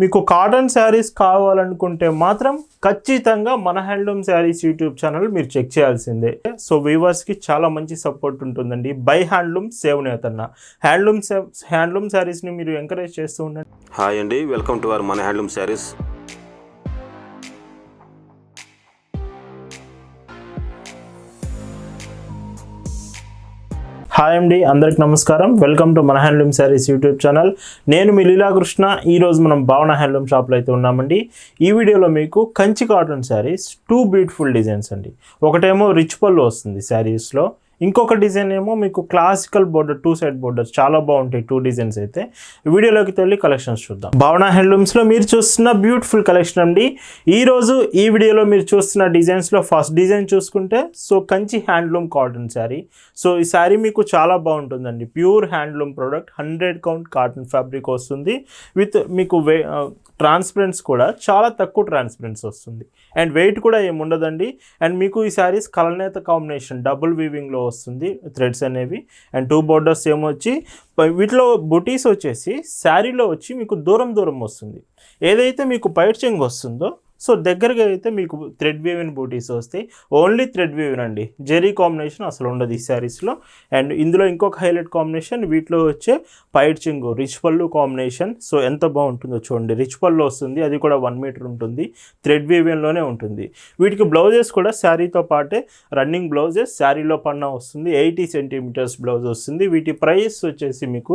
మీకు కాటన్ శారీస్ కావాలనుకుంటే మాత్రం ఖచ్చితంగా మన హ్యాండ్లూమ్ శారీస్ యూట్యూబ్ ఛానల్ మీరు చెక్ చేయాల్సిందే. సో వ్యూవర్స్కి చాలా మంచి సపోర్ట్ ఉంటుందండి. బై హ్యాండ్లూమ్ సేవ్ నేతన్న. హ్యాండ్లూమ్ హ్యాండ్లూమ్ శారీస్ని మీరు ఎంకరేజ్ చేస్తూ ఉండండి. హాయ్ అండి. వెల్కమ్ టు అవర్ మన హ్యాండ్లూమ్ శారీస్. హాయ్ అండి అందరికి నమస్కారం. వెల్కమ్ టు మన హ్యాండ్లూమ్ శారీస్ యూట్యూబ్ ఛానల్ నేను మీ లీలాకృష్ణ ఈరోజు మనం భావన హ్యాండ్లూమ్ షాప్లో అయితే ఉన్నామండి. ఈ వీడియోలో మీకు Kanchi cotton saris two beautiful designs అండి. ఒకటేమో రిచ్ పళ్ళు వస్తుంది శారీస్లో ఇంకొక డిజైన్ ఏమో మీకు classical border two side border చాలా బాగుంటాయి టూ డిజైన్స్ అయితే. వీడియోలోకి వెళ్ళి కలెక్షన్స్ చూద్దాం. భావన హ్యాండ్లూమ్స్లో మీరు చూస్తున్న బ్యూటిఫుల్ కలెక్షన్ అండి. ఈరోజు ఈ వీడియోలో మీరు చూస్తున్న డిజైన్స్లో ఫస్ట్ డిజైన్ చూసుకుంటే so Kanchi handloom cotton sari so ఈ శారీ మీకు చాలా బాగుంటుందండి. Pure handloom product hundred count cotton fabric వస్తుంది. విత్ మీకు వే ట్రాన్స్పరెన్స్ కూడా చాలా తక్కువ ట్రాన్స్పరెన్స్ వస్తుంది. అండ్ వెయిట్ కూడా ఏముండదండి అండ్ మీకు ఈ శారీస్ కలనేత కాంబినేషన్ డబుల్ వీవింగ్లో వస్తుంది థ్రెడ్స్ అనేవి. అండ్ టూ బోర్డర్స్ ఏమొచ్చి వీటిలో బుటీస్ వచ్చేసి శారీలో వచ్చి మీకు దూరం దూరం వస్తుంది. ఏదైతే మీకు పైట్ చెంగు వస్తుందో సో దగ్గరగా అయితే మీకు థ్రెడ్ వీవిన్ బూటీస్ వస్తాయి. ఓన్లీ థ్రెడ్ వీవిన్ అండి. జెరీ కాంబినేషన్ అసలు ఉండదు ఈ శారీస్లో. అండ్ ఇందులో ఇంకొక హైలైట్ కాంబినేషన్ వీటిలో వచ్చే పైట్ చింగు రిచ్ పళ్ళు కాంబినేషన్. సో ఎంత బాగుంటుందో చూడండి. రిచ్ పళ్ళు వస్తుంది. అది కూడా వన్ మీటర్ ఉంటుంది. థ్రెడ్ వీవియన్లోనే ఉంటుంది. వీటికి బ్లౌజెస్ కూడా శారీతో పాటే రన్నింగ్ బ్లౌజెస్ శారీలో పన్నా వస్తుంది. ఎయిటీ సెంటీమీటర్స్ బ్లౌజ్ వస్తుంది. వీటి ప్రైస్ వచ్చేసి మీకు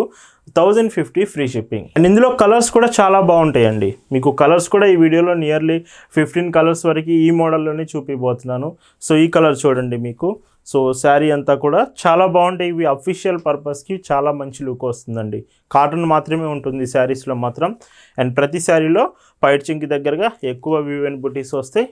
thousand fifty free shipping. And ఇందులో కలర్స్ కూడా చాలా బాగుంటాయండి. మీకు కలర్స్ కూడా ఈ వీడియోలో నియర్లీ ఫిఫ్టీన్ కలర్స్ వరకు ఈ మోడల్లోనే చూపిపోతున్నాను సో ఈ కలర్ చూడండి మీకు. సో శారీ అంతా కూడా చాలా బాగుంటాయి. ఇవి అఫీషియల్ పర్పస్కి చాలా మంచి లుక్ వస్తుందండి. కాటన్ మాత్రమే ఉంటుంది శారీస్లో మాత్రం. అండ్ ప్రతి శారీలో పైట్ చింకి దగ్గరగా ఎక్కువ వివెన్ బుటీస్ వస్తాయి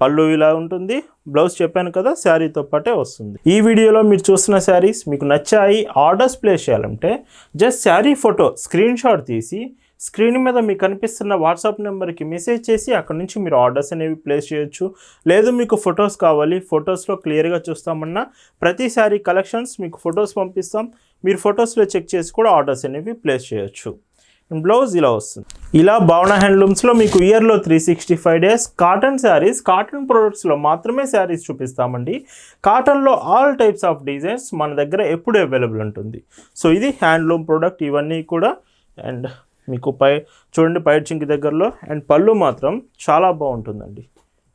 పళ్ళు ఇలా ఉంటుంది. బ్లౌజ్ చెప్పాను కదా శారీతో పాటే వస్తుంది. ఈ వీడియోలో మీరు చూస్తున్న శారీస్ మీకు నచ్చాయి ఆర్డర్స్ ప్లేస్ చేయాలంటే just sari photo screen shot తీసి స్క్రీన్ మీద మీకు కనిపిస్తున్న వాట్సాప్ నెంబర్కి మెసేజ్ చేసి అక్కడ నుంచి మీరు ఆర్డర్స్ అనేవి ప్లేస్ చేయొచ్చు. లేదు మీకు ఫొటోస్ కావాలి ఫొటోస్లో క్లియర్గా చూస్తామన్నా ప్రతిసారి కలెక్షన్స్ మీకు ఫొటోస్ పంపిస్తాం. మీరు ఫొటోస్లో చెక్ చేసి కూడా ఆర్డర్స్ అనేవి ప్లేస్ చేయొచ్చు. బ్లౌజ్ ఇలా వస్తుంది. ఇలా భావన హ్యాండ్లూమ్స్లో మీకు ఇయర్లో three sixty five days cotton saris cotton ప్రొడక్ట్స్లో మాత్రమే శారీస్ చూపిస్తామండి. కాటన్లో ఆల్ టైప్స్ ఆఫ్ డిజైన్స్ మన దగ్గర ఎప్పుడు అవైలబుల్ ఉంటుంది. సో ఇది హ్యాండ్లూమ్ ప్రోడక్ట్ ఇవన్నీ కూడా. అండ్ మీకు పై చూడండి పైట్ చింకి దగ్గరలో. అండ్ పళ్ళు మాత్రం చాలా బాగుంటుందండి.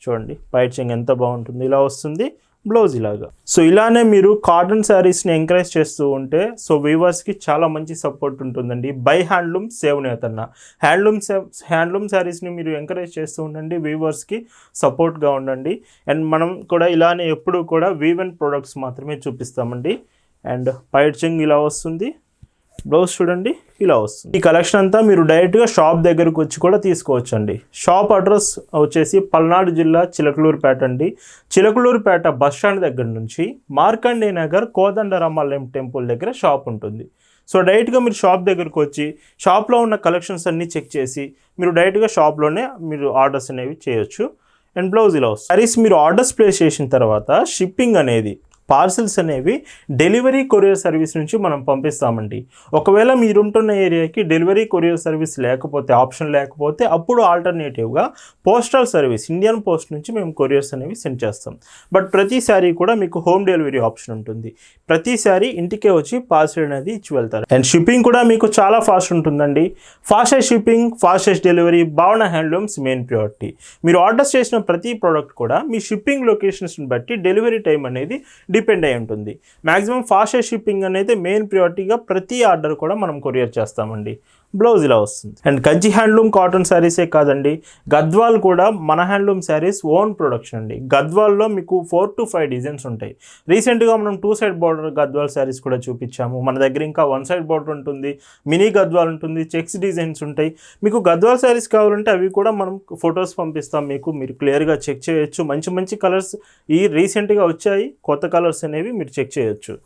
చూడండి పైట్ చింగ్ ఎంత బాగుంటుంది. ఇలా వస్తుంది బ్లౌజ్ ఇలాగా. సో ఇలానే మీరు కాటన్ శారీస్ని ఎంకరేజ్ చేస్తూ ఉంటే సో వీవర్స్కి చాలా మంచి సపోర్ట్ ఉంటుందండి. బై హ్యాండ్లూమ్ సేవ్ నేతన్న. హ్యాండ్లూమ్ సేవ్ హ్యాండ్లూమ్ శారీస్ని మీరు ఎంకరేజ్ చేస్తూ ఉండండి వీవర్స్కి సపోర్ట్గా ఉండండి. అండ్ మనం కూడా ఇలానే ఎప్పుడు కూడా వీవెన్ ప్రొడక్ట్స్ మాత్రమే చూపిస్తామండి. అండ్ పైట్ ఇలా వస్తుంది. బ్లౌజ్ చూడండి ఇలా వస్తుంది. ఈ కలెక్షన్ అంతా మీరు డైరెక్ట్గా షాప్ దగ్గరకు వచ్చి కూడా తీసుకోవచ్చండి. షాప్ అడ్రస్ వచ్చేసి పల్నాడు జిల్లా చిలకలూరుపేట అండి. చిలకలూరుపేట బస్ స్టాండ్ దగ్గర నుంచి మార్కండే నగర్ కోదండరామాలయం టెంపుల్ దగ్గర షాప్ ఉంటుంది. సో డైరెక్ట్గా మీరు షాప్ దగ్గరకు వచ్చి షాప్లో ఉన్న కలెక్షన్స్ అన్నీ చెక్ చేసి మీరు డైరెక్ట్గా షాప్లోనే మీరు ఆర్డర్స్ అనేవి చేయొచ్చు. అండ్ బ్లౌజ్ ఇలా వస్తుంది. సారీస్ మీరు ఆర్డర్స్ ప్లేస్ చేసిన తర్వాత షిప్పింగ్ అనేది పార్సిల్స్ అనేవి డెలివరీ కొరియర్ సర్వీస్ నుంచి మనం పంపిస్తామండి. ఒకవేళ మీరుంటున్న ఏరియాకి డెలివరీ కొరియర్ సర్వీస్ లేకపోతే ఆప్షన్ లేకపోతే అప్పుడు ఆల్టర్నేటివ్గా పోస్టల్ సర్వీస్ ఇండియన్ పోస్ట్ నుంచి మేము కొరియర్స్ అనేవి సెండ్ చేస్తాం. బట్ ప్రతిసారి కూడా మీకు హోమ్ డెలివరీ ఆప్షన్ ఉంటుంది. ప్రతిసారి ఇంటికే వచ్చి పార్సిల్ అనేది ఇచ్చి వెళ్తారు. అండ్ షిప్పింగ్ కూడా మీకు చాలా ఫాస్ట్ ఉంటుందండి. Fastest shipping fastest delivery Bhavana handlooms main priority. మీరు ఆర్డర్ చేసిన ప్రతి ప్రోడక్ట్ కూడా మీ షిప్పింగ్ లొకేషన్స్ని బట్టి డెలివరీ టైం అనేది డిపెండ్ అయి ఉంటుంది. మ్యాక్సిమం ఫాస్టెస్ట్ షిప్పింగ్ అనేది మెయిన్ ప్రియారిటీగా ప్రతి ఆర్డర్ కూడా మనం కొరియర్ చేస్తామండి. బ్లౌజ్ ఇలా వస్తుంది. అండ్ కంచి హ్యాండ్లూమ్ కాటన్ శారీసే కాదండి. గద్వాల్ కూడా మన హ్యాండ్లూమ్ శారీస్ ఓన్ ప్రొడక్షన్ అండి. గద్వాల్లో మీకు ఫోర్ టు ఫైవ్ డిజైన్స్ ఉంటాయి. రీసెంట్గా మనం two side border Gadwal saris కూడా చూపించాము. మన దగ్గర ఇంకా వన్ సైడ్ బార్డర్ ఉంటుంది మినీ గద్వాల్ ఉంటుంది చెక్స్ డిజైన్స్ ఉంటాయి. మీకు గద్వాల్ శారీస్ కావాలంటే అవి కూడా మనం ఫొటోస్ పంపిస్తాం మీకు. మీరు క్లియర్గా చెక్ చేయొచ్చు. మంచి మంచి కలర్స్ ఈ రీసెంట్గా వచ్చాయి. కొత్త కలర్స్ అనేవి మీరు చెక్ చేయొచ్చు.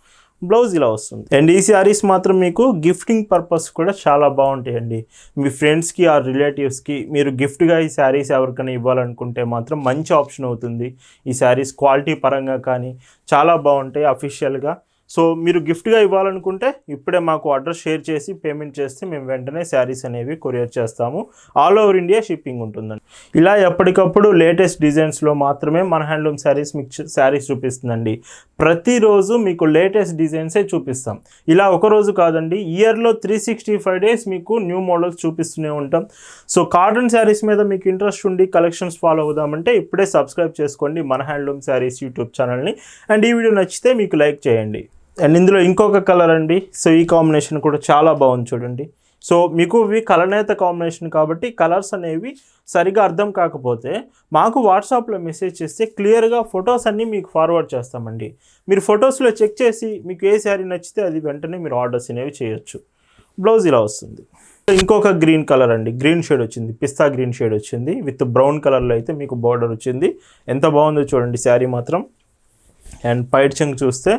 బ్లౌజ్ ఇలా వస్తుంది. అండ్ ఈ శారీస్ మాత్రం మీకు గిఫ్టింగ్ పర్పస్ కూడా చాలా బాగుంటాయండి. మీ ఫ్రెండ్స్కి ఆ రిలేటివ్స్కి మీరు గిఫ్ట్గా ఈ శారీస్ ఎవరికైనా ఇవ్వాలనుకుంటే మాత్రం మంచి ఆప్షన్ అవుతుంది. ఈ శారీస్ క్వాలిటీ పరంగా కానీ చాలా బాగుంటాయి. అఫీషియల్గా సో మీరు గిఫ్ట్గా ఇవ్వాలనుకుంటే ఇప్పుడే మాకు అడ్రస్ షేర్ చేసి పేమెంట్ చేస్తే మేము వెంటనే శారీస్ అనేవి కొరియర్ చేస్తాము. ఆల్ ఓవర్ ఇండియా షిప్పింగ్ ఉంటుందండి. ఇలా ఎప్పటికప్పుడు లేటెస్ట్ డిజైన్స్లో మాత్రమే మన హ్యాండ్లూమ్ శారీస్ మీకు శారీస్ చూపిస్తుందండి. ప్రతిరోజు మీకు లేటెస్ట్ డిజైన్సే చూపిస్తాం. ఇలా ఒక రోజు కాదండి ఇయర్లో త్రీ సిక్స్టీ ఫైవ్ డేస్ మీకు న్యూ మోడల్స్ చూపిస్తూనే ఉంటాం. సో కాటన్ శారీస్ మీద మీకు ఇంట్రెస్ట్ ఉండి కలెక్షన్స్ ఫాలో అవుదామంటే ఇప్పుడే సబ్స్క్రైబ్ చేసుకోండి మన హ్యాండ్లూమ్ శారీస్ యూట్యూబ్ ఛానల్ని. అండ్ ఈ వీడియో నచ్చితే మీకు లైక్ చేయండి. అండ్ ఇందులో ఇంకొక కలర్ అండి. సో ఈ కాంబినేషన్ కూడా చాలా బాగుంది చూడండి. సో మీకు ఇవి కలనేత కాంబినేషన్ కాబట్టి కలర్స్ అనేవి సరిగా అర్థం కాకపోతే మాకు వాట్సాప్లో మెసేజ్ చేస్తే క్లియర్గా ఫొటోస్ అన్నీ మీకు ఫార్వర్డ్ చేస్తామండి. మీరు ఫొటోస్లో చెక్ చేసి మీకు ఏ శారీ నచ్చితే అది వెంటనే మీరు ఆర్డర్స్ అనేవి చేయొచ్చు. బ్లౌజ్ ఇలా వస్తుంది. ఇంకొక గ్రీన్ కలర్ అండి. గ్రీన్ షేడ్ వచ్చింది. పిస్తా గ్రీన్ షేడ్ వచ్చింది. విత్ బ్రౌన్ కలర్లో అయితే మీకు బార్డర్ వచ్చింది. ఎంత బాగుందో చూడండి శారీ మాత్రం. అండ్ పైట్ చెంగ్ చూస్తే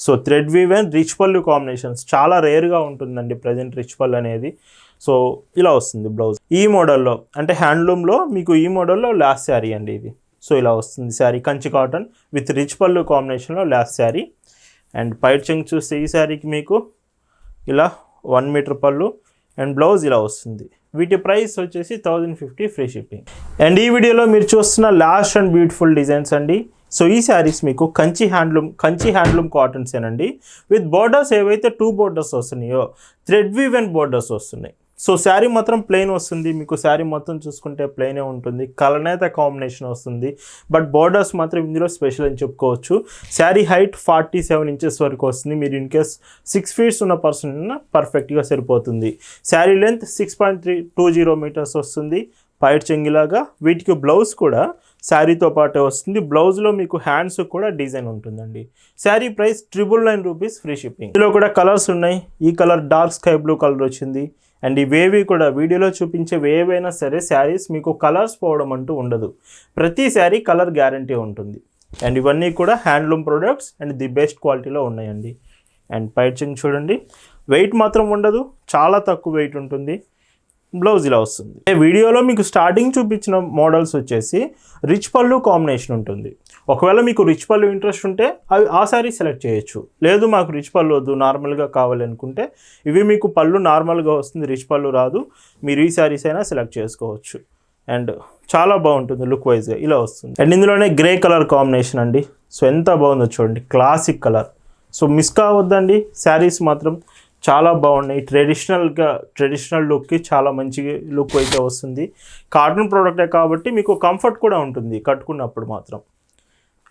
so thread weave and rich pallu combinations చాలా రేర్గా ఉంటుందండి ప్రజెంట్ రిచ్ పళ్ళు అనేది. సో ఇలా వస్తుంది బ్లౌజ్. ఈ మోడల్లో అంటే హ్యాండ్లూమ్లో మీకు ఈ మోడల్లో లాస్ట్ శారీ అండి ఇది. సో ఇలా వస్తుంది sari Kanchi cotton with rich పళ్ళు కాంబినేషన్లో లాస్ట్ శారీ అండ్ పైట్ చెంగ్ చూస్తే ఈ శారీకి మీకు ఇలా one metre pallu and blouse ఇలా వస్తుంది. వీటి ప్రైస్ వచ్చేసి thousand fifty free shipping and ఈ వీడియోలో మీరు చూస్తున్న లాస్ట్ అండ్ బ్యూటిఫుల్ డిజైన్స్ అండి. సో ఈ శారీస్ మీకు Kanchi handloom Kanchi handloom cottons ఏనండి. విత్ బోర్డర్స్ ఏవైతే టూ బోర్డర్స్ వస్తున్నాయో థ్రెడ్ వీవ్ అండ్ బోర్డర్స్ వస్తున్నాయి. సో శారీ మాత్రం ప్లెయిన్ వస్తుంది. మీకు శారీ మొత్తం చూసుకుంటే ప్లెయినే ఉంటుంది. కలనేత కాంబినేషన్ వస్తుంది. బట్ బోర్డర్స్ మాత్రం ఇందులో స్పెషల్ అని చెప్పుకోవచ్చు. Sari height forty seven inches వరకు వస్తుంది. మీరు ఇన్ కేస్ సిక్స్ ఫీట్స్ ఉన్న పర్సన్ పర్ఫెక్ట్గా సరిపోతుంది. Sari length six point three two zero metres వస్తుంది. పైట్ చెంగిలాగా. వీటికి బ్లౌజ్ కూడా శారీతో పాటే వస్తుంది. బ్లౌజ్లో మీకు హ్యాండ్స్ కూడా డిజైన్ ఉంటుందండి. Sari price triple nine rupees free shipping. ఇందులో కూడా కలర్స్ ఉన్నాయి. ఈ colour dark sky blue colour వచ్చింది. అండ్ ఇవేవి కూడా వీడియోలో చూపించే ఏవైనా సరే శారీస్ మీకు కలర్స్ పోవడం అంటూ ఉండదు. ప్రతి శారీ కలర్ గ్యారంటీ ఉంటుంది. అండ్ ఇవన్నీ కూడా handloom products and the best క్వాలిటీలో ఉన్నాయండి. అండ్ పైచింగ్ చూడండి. వెయిట్ మాత్రం ఉండదు. చాలా తక్కువ వెయిట్ ఉంటుంది. బ్లౌజ్ ఇలా వస్తుంది. ఈ వీడియోలో మీకు స్టార్టింగ్ చూపించిన మోడల్స్ వచ్చేసి రిచ్ పళ్ళు కాంబినేషన్ ఉంటుంది. ఒకవేళ మీకు రిచ్ పళ్ళు ఇంట్రెస్ట్ ఉంటే అవి ఆ సారీ సెలెక్ట్ చేయొచ్చు. లేదు మాకు రిచ్ పళ్ళు వద్దు నార్మల్గా కావాలి అనుకుంటే ఇవి మీకు పళ్ళు నార్మల్గా వస్తుంది రిచ్ పళ్ళు రాదు. మీరు ఈ శారీస్ అయినా సెలెక్ట్ చేసుకోవచ్చు. అండ్ చాలా బాగుంటుంది లుక్ వైజ్గా ఇలా వస్తుంది. అండ్ ఇందులోనే గ్రే కలర్ కాంబినేషన్ అండి. సో ఎంత బాగుందో చూడండి. క్లాసిక్ కలర్ సో మిస్ కావద్దండి. శారీస్ మాత్రం చాలా బాగున్నాయి. ట్రెడిషనల్గా ట్రెడిషనల్ లుక్కి చాలా మంచి లుక్ అయితే వస్తుంది. కాటన్ ప్రోడక్టే కాబట్టి మీకు కంఫర్ట్ కూడా ఉంటుంది కట్టుకున్నప్పుడు మాత్రం.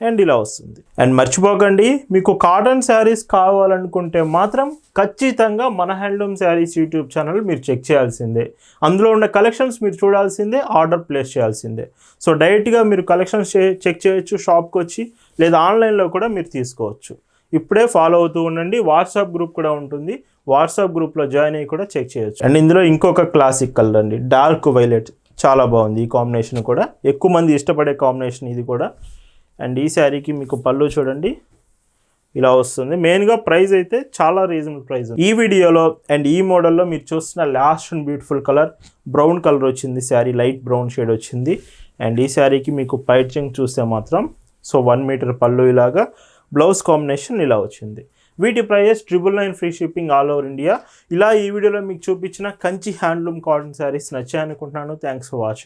అండ్ ఇలా వస్తుంది. అండ్ మర్చిపోకండి మీకు కాటన్ శారీస్ కావాలనుకుంటే మాత్రం ఖచ్చితంగా మన హ్యాండ్లూమ్ శారీస్ యూట్యూబ్ ఛానల్ మీరు చెక్ చేయాల్సిందే. అందులో ఉన్న కలెక్షన్స్ మీరు చూడాల్సిందే ఆర్డర్ ప్లేస్ చేయాల్సిందే. సో డైరెక్ట్గా మీరు కలెక్షన్స్ చెక్ చేయొచ్చు షాప్కి వచ్చి లేదా ఆన్లైన్లో కూడా మీరు తీసుకోవచ్చు. ఇప్పుడే ఫాలో అవుతూ ఉండండి. వాట్సాప్ గ్రూప్ కూడా ఉంటుంది. వాట్సాప్ గ్రూప్లో జాయిన్ అయ్యి కూడా చెక్ చేయొచ్చు. అండ్ ఇందులో ఇంకొక క్లాసిక్ కలర్ అండి. డార్క్ వైలెట్ చాలా బాగుంది ఈ కాంబినేషన్ కూడా. ఎక్కువ మంది ఇష్టపడే కాంబినేషన్ ఇది కూడా. అండ్ ఈ శారీకి మీకు పళ్ళు చూడండి. ఇలా వస్తుంది. మెయిన్గా ప్రైస్ అయితే చాలా రీజనబుల్ ప్రైస్ ఈ వీడియోలో అండ్ ఈ మోడల్లో మీరు చూస్తున్న last and beautiful colour brown colour వచ్చింది శారీ. లైట్ బ్రౌన్ షేడ్ వచ్చింది. అండ్ ఈ శారీకి మీకు పైచింగ్ చూస్తే మాత్రం సో వన్ మీటర్ పళ్ళు ఇలాగా. బ్లౌజ్ కాంబినేషన్ ఇలా వచ్చింది. వీటి prices triple nine free shipping all over India. ఇలా ఈ వీడియోలో మీకు చూపించిన Kanchi handloom cotton saris నచ్చాయనుకుంటున్నాను. Thanks for watching